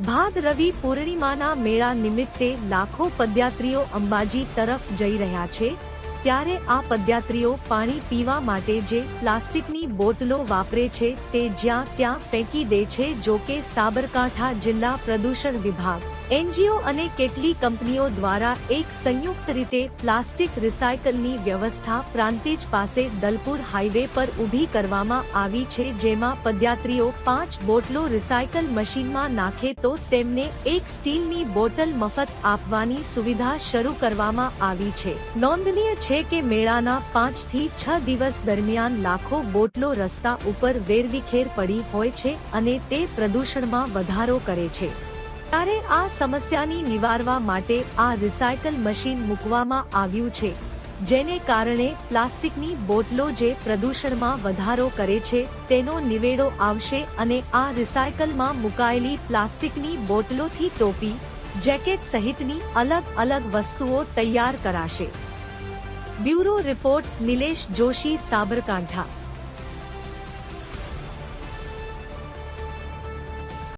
ભાદ રવિ પૂર્ણિમાના મેળા નિમિત્તે લાખો પદયાત્રીઓ અંબાજી તરફ જઈ રહ્યા છે. ત્યારે આ પદયાત્રીઓ પાણી પીવા માટે જે પ્લાસ્ટિકની બોટલો વાપરે છે તે જ્યાં ત્યાં ફેંકી દે છે જો કે સાબરકાંઠા જિલ્લા પ્રદૂષણ વિભાગ. એનજીઓ અને કેટલી કંપનીઓ દ્વારા એક સંયુક્ત રીતે પ્લાસ્ટિક રિસાયકલની વ્યવસ્થા પ્રાંતિજ પાસે દલપુર હાઈવે પર ઊભી કરવામાં આવી છે જેમાં પદયાત્રીઓ પાંચ બોટલો રિસાયકલ મશીનમાં નાખે તો તેમને એક સ્ટીલની બોટલ મફત આપવાની સુવિધા શરૂ કરવામાં આવી છે. નોંધનીય છે કે મેળાના પાંચથી છ દિવસ દરમિયાન લાખો બોટલો રસ્તા ઉપર વેરવિખેર પડી હોય છે અને તે પ્રદૂષણમાં વધારો કરે છે. ત્યારે આ સમસ્યાની નિવારવા માટે આ રિસાયકલ મશીન મૂકવામાં આવ્યું છે, જેને કારણે પ્લાસ્ટિકની બોટલો જે પ્રદૂષણમાં વધારો કરે છે, તેનો નિવેડો આવશે અને આ રિસાયકલમાં મુકાયેલી પ્લાસ્ટિકની બોટલોથી ટોપી, જેકેટ સહિતની અલગ અલગ વસ્તુઓ તૈયાર કરાશે. Bureau report Nilesh Joshi Sabarkantha